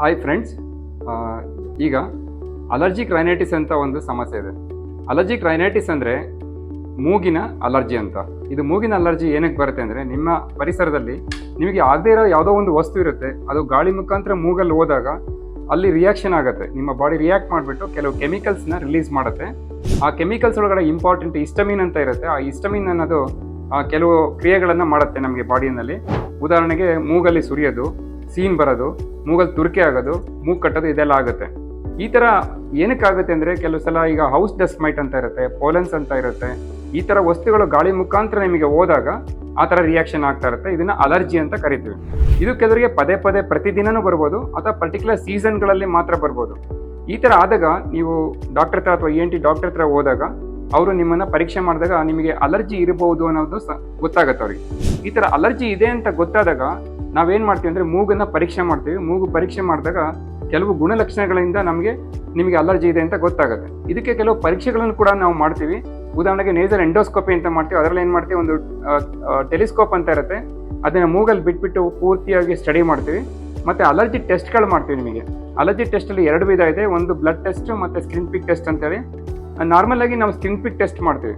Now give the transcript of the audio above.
Hi friends ಈಗ allergic rhinitis ಅಂತ ಒಂದು ಸಮಸ್ಯೆ ಇದೆ. ಅಲರ್ಜಿಕ್ ರೈನೈಟಿಸ್ ಅಂದರೆ ಮೂಗಿನ ಅಲರ್ಜಿ ಅಂತ. ಇದು ಮೂಗಿನ ಅಲರ್ಜಿ ಏನಕ್ಕೆ ಬರುತ್ತೆ ಅಂದರೆ ನಿಮ್ಮ ಪರಿಸರದಲ್ಲಿ ನಿಮಗೆ ಆಗದೇ ಇರೋ ಯಾವುದೋ ಒಂದು ವಸ್ತು ಇರುತ್ತೆ. ಅದು ಗಾಳಿ ಮುಖಾಂತರ ಮೂಗಲ್ಲಿ ಹೋದಾಗ ಅಲ್ಲಿ ರಿಯಾಕ್ಷನ್ ಆಗುತ್ತೆ. ನಿಮ್ಮ ಬಾಡಿ ರಿಯಾಕ್ಟ್ ಮಾಡಿಬಿಟ್ಟು ಕೆಲವು ಕೆಮಿಕಲ್ಸ್ನ ರಿಲೀಸ್ ಮಾಡುತ್ತೆ. ಆ ಕೆಮಿಕಲ್ಸ್ ಒಳಗಡೆ ಇಂಪಾರ್ಟೆಂಟ್ ಇಸ್ಟಮಿನ್ ಅಂತ ಇರುತ್ತೆ. ಆ ಇಸ್ಟಮಿನ್ ಅನ್ನೋದು ಕೆಲವು ಕ್ರಿಯೆಗಳನ್ನು ಮಾಡುತ್ತೆ ನಮಗೆ ಬಾಡಿಯಲ್ಲಿ ಉದಾಹರಣೆಗೆ ಮೂಗಲ್ಲಿ ಸುರಿಯೋದು. ಸೀನ್ ಬರೋದು ಮೂಗಲ್ಲಿ ತುರಿಕೆ ಆಗೋದು, ಮೂಗು ಕಟ್ಟೋದು ಇದೆಲ್ಲ ಆಗುತ್ತೆ. ಈ ಥರ ಏನಕ್ಕಾಗುತ್ತೆ ಅಂದರೆ ಕೆಲವು ಸಲ ಈಗ ಹೌಸ್ ಡಸ್ಟ್ ಮೈಟ್ ಅಂತ ಇರುತ್ತೆ ಪೋಲೆನ್ಸ್ ಅಂತ ಇರುತ್ತೆ, ಈ ಥರ ವಸ್ತುಗಳು ಗಾಳಿ ಮುಖಾಂತರ ನಿಮಗೆ ಹೋದಾಗ ಆ ಥರ ರಿಯಾಕ್ಷನ್ ಆಗ್ತಾ ಇರುತ್ತೆ. ಇದನ್ನು ಅಲರ್ಜಿ ಅಂತ ಕರಿತೀವಿ. ಇದು ಕೆಲವರಿಗೆ ಪದೇ ಪದೇ ಪ್ರತಿದಿನನೂ ಬರ್ಬೋದು, ಅಥವಾ ಪರ್ಟಿಕ್ಯುಲರ್ ಸೀಸನ್ಗಳಲ್ಲಿ ಮಾತ್ರ ಬರ್ಬೋದು. ಈ ಥರ ಆದಾಗ ನೀವು ಡಾಕ್ಟರ್ ಹತ್ರ ಅಥವಾ ಎನ್ ಟಿ ಡಾಕ್ಟರ್ ಹತ್ರ ಹೋದಾಗ ಅವರು ನಿಮ್ಮನ್ನು ಪರೀಕ್ಷೆ ಮಾಡಿದಾಗ ನಿಮಗೆ ಅಲರ್ಜಿ ಇರಬಹುದು ಅನ್ನೋದು ಸ ಗೊತ್ತಾಗತ್ತೆ ಅವ್ರಿಗೆ. ಈ ಥರ ಅಲರ್ಜಿ ಇದೆ ಅಂತ ಗೊತ್ತಾದಾಗ ನಾವೇನು ಮಾಡ್ತೀವಿ ಅಂದರೆ ಮೂಗನ್ನ ಪರೀಕ್ಷೆ ಮಾಡ್ತೀವಿ. ಮೂಗು ಪರೀಕ್ಷೆ ಮಾಡಿದಾಗ ಕೆಲವು ಗುಣಲಕ್ಷಣಗಳಿಂದ ನಮಗೆ ನಿಮಗೆ ಅಲರ್ಜಿ ಇದೆ ಅಂತ ಗೊತ್ತಾಗುತ್ತೆ. ಇದಕ್ಕೆ ಕೆಲವು ಪರೀಕ್ಷೆಗಳನ್ನು ಕೂಡ ನಾವು ಮಾಡ್ತೀವಿ. ಉದಾಹರಣೆಗೆ ನೇಸರ್ ಎಂಡೋಸ್ಕೋಪಿ ಅಂತ ಮಾಡ್ತೀವಿ. ಅದರಲ್ಲಿ ಏನು ಮಾಡ್ತೀವಿ? ಒಂದು ಟೆಲಿಸ್ಕೋಪ್ ಅಂತ ಇರುತ್ತೆ. ಅದನ್ನ ಮೂಗಲ್ಲಿ ಬಿಟ್ಬಿಟ್ಟು ಪೂರ್ತಿಯಾಗಿ ಸ್ಟಡಿ ಮಾಡ್ತೀವಿ. ಮತ್ತೆ ಅಲರ್ಜಿ ಟೆಸ್ಟ್ಗಳು ಮಾಡ್ತೀವಿ ನಿಮಗೆ. ಅಲರ್ಜಿ ಟೆಸ್ಟಲ್ಲಿ ಎರಡು ವಿಧ ಇದೆ. ಒಂದು ಬ್ಲಡ್ ಟೆಸ್ಟ್ ಮತ್ತು ಸ್ಕಿನ್ ಪಿಕ್ ಟೆಸ್ಟ್ ಅಂತೇಳಿ. ನಾರ್ಮಲ್ ಆಗಿ ನಾವು ಸ್ಕಿನ್ ಪಿಕ್ ಟೆಸ್ಟ್ ಮಾಡ್ತೀವಿ.